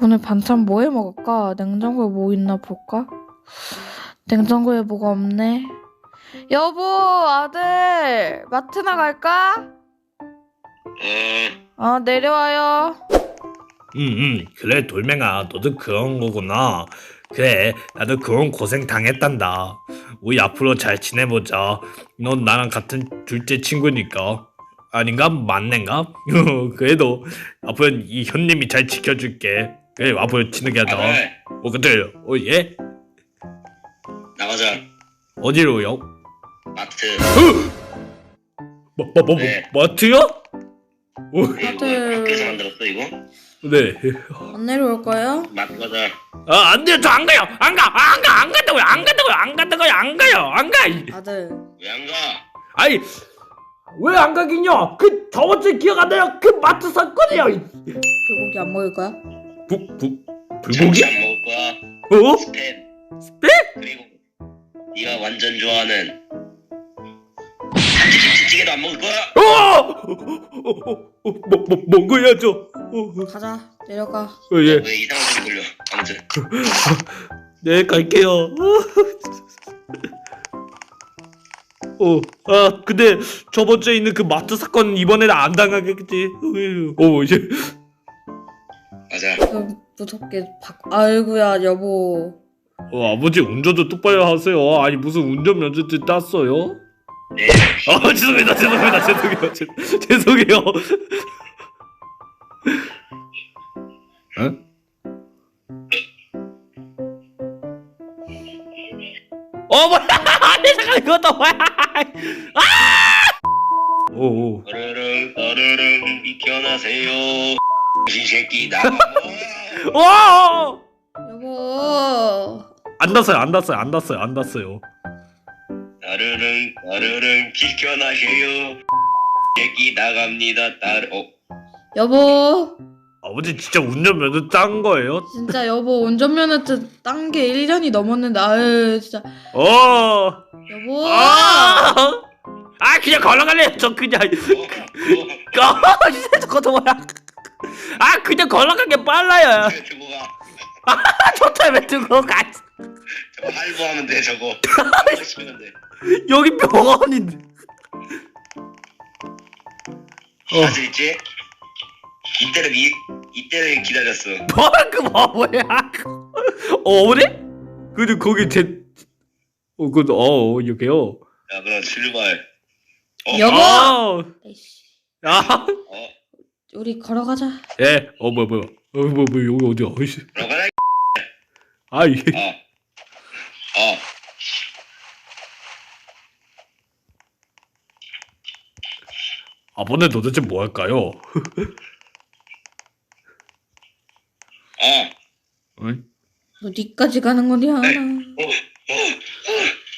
오늘 반찬 뭐 해 먹을까? 냉장고에 뭐 있나 볼까? 냉장고에 뭐가 없네. 여보, 아들, 마트 나갈까? 응, 어, 내려와요. 응, 응, 그래, 돌멩아, 너도 그런 거구나. 그래, 나도 그런 고생 당했단다. 우리 앞으로 잘 지내보자. 넌 나랑 같은 둘째 친구니까. 아닌가? 맞는가? 그래도 앞으로 이 현님이 잘 지켜줄게. 그래, 앞으로 지내게 하자. 아들 어, 근데, 어, 예? 나가자. 어디로요? 마트. 뭐, 뭐, 뭐, 뭐, 네. 마트요? 어, 이거 아들. 학교에서 만들었어 이거? 네. 안 내려올 거예요? 마트 가자. 아, 안 돼요. 저 안 가요. 안 가. 안 가. 안 간다고요. 안 간다고요. 안 간다고요. 안 가요. 안 가. 아들. 왜 안 가? 아이 왜 안 가긴요? 그 저번 주에 기억 안 나요? 그 마트 샀거든요. 불고기 안 먹을 거야? 부부 참치 불고기? 안 먹을 거야. 어? 스팸. 스팸? 그리고 네가 완전 좋아하는 김치찌개도 안 먹을 거야? 어! 뭐뭐 먹어야죠. 어, 가자, 내려가. 어, 예. 왜 이상한 소리 들려? 아무튼 네 갈게요. 어, 아 근데 저번 주에 있는 그 마트 사건 이번에는 안 당하겠지. 어, 이제 가자. 좀 무섭게 바... 아이고야, 여보. 어, 아버지 운전도 똑바로 하세요. 아니 무슨 운전 면허증 땄어요? 네. 아 죄송합니다 죄송합니다 죄송해요 죄, 죄송해요 어? 어 뭐야 안돼 잠깐 이것도 뭐야 아 오오 따르릉 따르릉 비켜나세요. 이 새끼 나. 오! 여보. 안 닿았어요 안 닿았어요 안 닿았어요 안 닿았어요 따르릉 따르릉 비켜나세요. 새끼 나갑니다. 따르. 어. 여보. 아버지 진짜 운전 면허 딴 거예요? 진짜 여보 운전면허증 딴게 1년이 넘었는데 아유 진짜 어 여보 아! 아 그냥 걸어갈래요 저 그냥 어, 어. 아 진짜 저것도 뭐야 아 그냥 걸어가는 게 빨라요 왜 두고 가? 아 좋다 왜 두고 가 저거 할부하면 돼 저거. 돼. 여기 병원인데 어. 사실 있지? 이때를 미 이때를 기다렸어. 뭐야 그뭐 뭐야 어 어머니? 근데 거기 제 어 그 어 여기요 자 그럼 출발. 어, 여보! 아, 아, 어, 우리 걸어가자. 예, 어, 뭐야, 뭐야, 어, 뭐, 뭐, 여기 어디야, 어이씨, 들어가라. 이 아, 이, 어, 어, 아버네 도대체 뭐 할까요? 어, 응? 어디까지 가는 거냐? 어, 어, 어,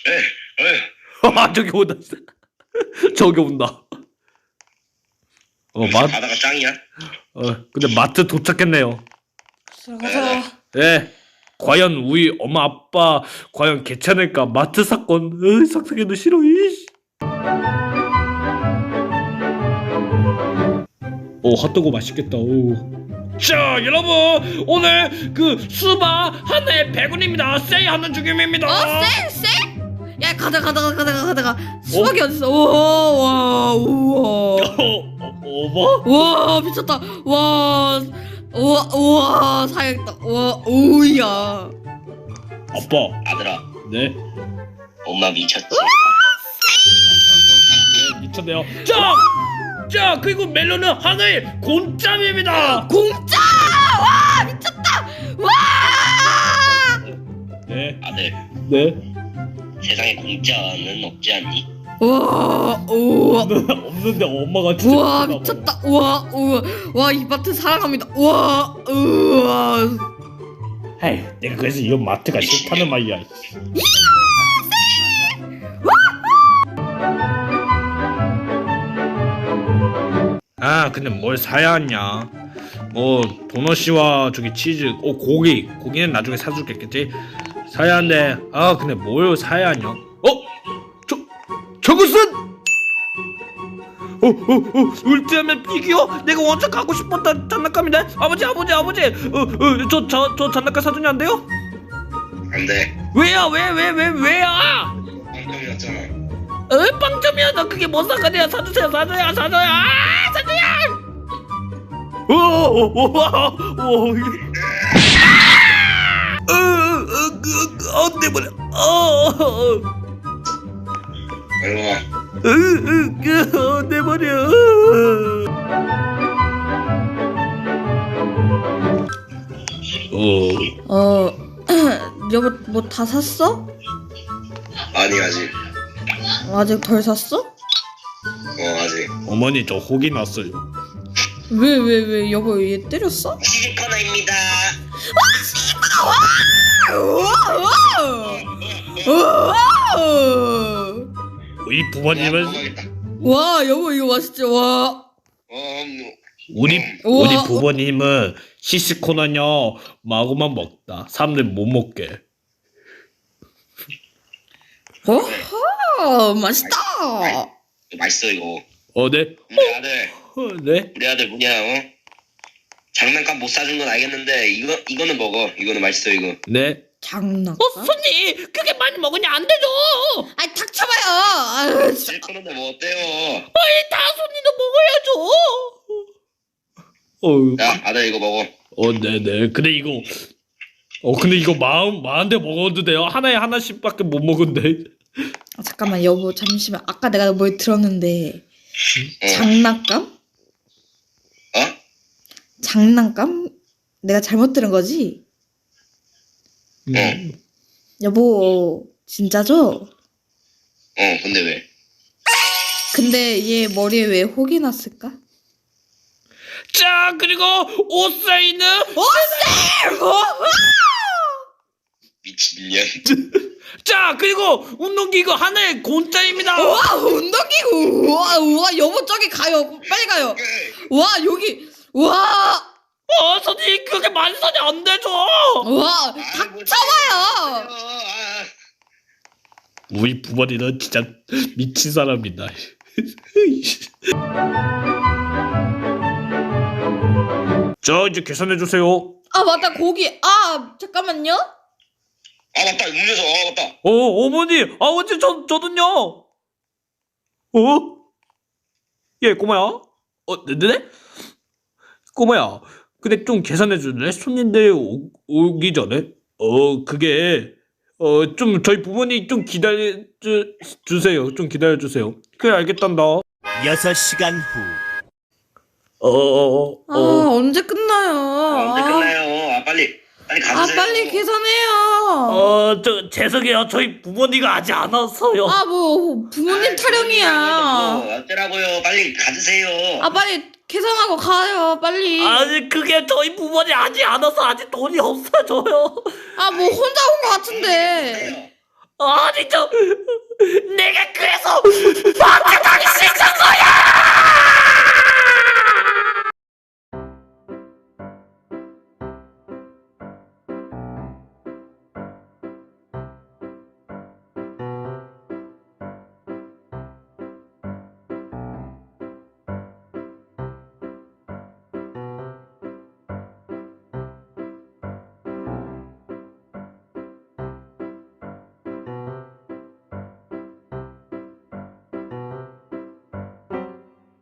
에, 에. 아, 저기 온다, 저기 온다. 어, 마... 바다가 짱이야. 어, 근데 마트 도착했네요. 들어가자. 예. 예. 과연 우리 엄마 아빠 과연 괜찮을까? 마트 사건. 으, 상상해도 싫어. 이씨. 오, 핫도그 맛있겠다. 오. 자 여러분 오늘 그 수바 한해 백운입니다 세이 하는 중입니다. 어, 쎄, 쎄? 야, 가다, 가다, 가다, 가다, 가다. 수박이 어? 딨어 오와 우와, 오, 오. 어, 5번? 와 미쳤다. 와 우와 우와 사야겠다. 와 오야. 아빠 아들아. 네? 엄마 미쳤지? 네, 미쳤네요. 자! 자 그리고 멜로는 하나의 곰짬입니다. 공짜! 와 미쳤다. 와 네. 아들. 네? 세상에 공짜는 없지 않니? 우와 우와 없는데 엄마가 진짜 우와 미쳤나 봐. 미쳤다 우와 우와 와 이 마트 사랑합니다 우와 우와 에이, 내가 그래서 이 마트가 싫다는 말이야. 아, 근데 뭘 사야 하냐? 뭐 도넛이와 저기 치즈, 어 고기, 고기는 나중에 사줄겠지? 사야 하는데, 아 근데 뭘 사야 하냐? 어, 어, 어, 어, 울트라맨 피규어? 내가 원래 갖고 싶었던 장난감인데? 아버지, 아버지, 아버지! 어, 어, 저, 저, 저 장난감 사주면 안 돼요? 안돼 왜야, 왜, 왜, 왜, 왜야? 빵점이었잖아 에, 빵점이야, 나 그게 뭔 상관이야? 사주세요, 사줘야, 사줘야, 아, 사줘야! 오, 오, 오, 오, 오, 이게. 아! 어, 어, 그, 그, 어, 내 머리, 어, 어, 일로와 그, 어. 어, 어 여보 뭐 다 샀어? 아니 아직 아직 덜 샀어? 어 아직 어머니 저 혹이 났어요. 왜 왜 왜 여보 얘 때렸어? 시집 코너입니다 우 리 부모님은? 와 여보 이거 맛있지 와. 어 우리 우와. 우리 부모님은 시스코는요 마구만 먹다. 사람들 못 먹게. 어허 맛있다. 맛있어 이거. 어, 네, 우리 아들. 어, 네. 우리 아들 뭐냐 어? 장난감 못 사준 건 알겠는데 이거 이거는 먹어. 이거는 맛있어 이거. 네. 장난감? 손님 그렇게 많이 먹으면 안 되죠. 아이 닥쳐봐요 아유, 진짜. 시집 코너인데 뭐 어때요 다 손님도 먹어야죠. 어, 자 아들 이거 먹어 어, 네, 네. 근데 이거 어, 근데 이거 마음 마음대 먹어도 돼요. 하나에 하나씩밖에 못 먹은데. 아, 잠깐만 여보 잠시만 아까 내가 뭘 들었는데 어. 장난감? 어? 장난감? 내가 잘못 들은 거지? 음. 여보 진짜죠? 어 근데 왜? 근데 얘 머리에 왜 혹이 났을까? 자 그리고 옷사이는? 미친년. 아, 자 그리고 운동기구 하나에 공짜입니다. 와 운동기구 와, 와 여보 저기 가요. 빨리 가요. 와 여기. 와 어 손님 그렇게 많이 사지 안 되죠. 와, 닥쳐봐요. 우리 부모님은 진짜 미친 사람이다. 자 이제 계산해 주세요. 아 맞다 고기 아 잠깐만요 아 맞다 음료수 아 맞다 어 어머니 아버지 저 저도요. 어? 예 꼬마야. 어 네네? 꼬마야. 근데 좀 계산해 줄래? 손님들 오, 오기 전에. 어 그게 어 좀 저희 부모님 좀 기다려 주, 주세요. 좀 기다려 주세요. 그래 알겠단다. 6시간 후. 어 어 어. 아 언제 끝나요 아, 언제 아, 끝나요 아 빨리 빨리 아 가주세요 빨리 계산해요 어, 저 죄송해요. 저희 부모님가 아직 안 왔어요. 아 뭐 부모님 타령이야 뭐 어쩌라고요 빨리 가주세요 아 빨리 계산하고 가요 빨리 아니 그게 저희 부모님 아직 안 와서 아직 돈이 없어져요. 아 뭐 혼자 온 거 같은데. 아니 저 내가 그래서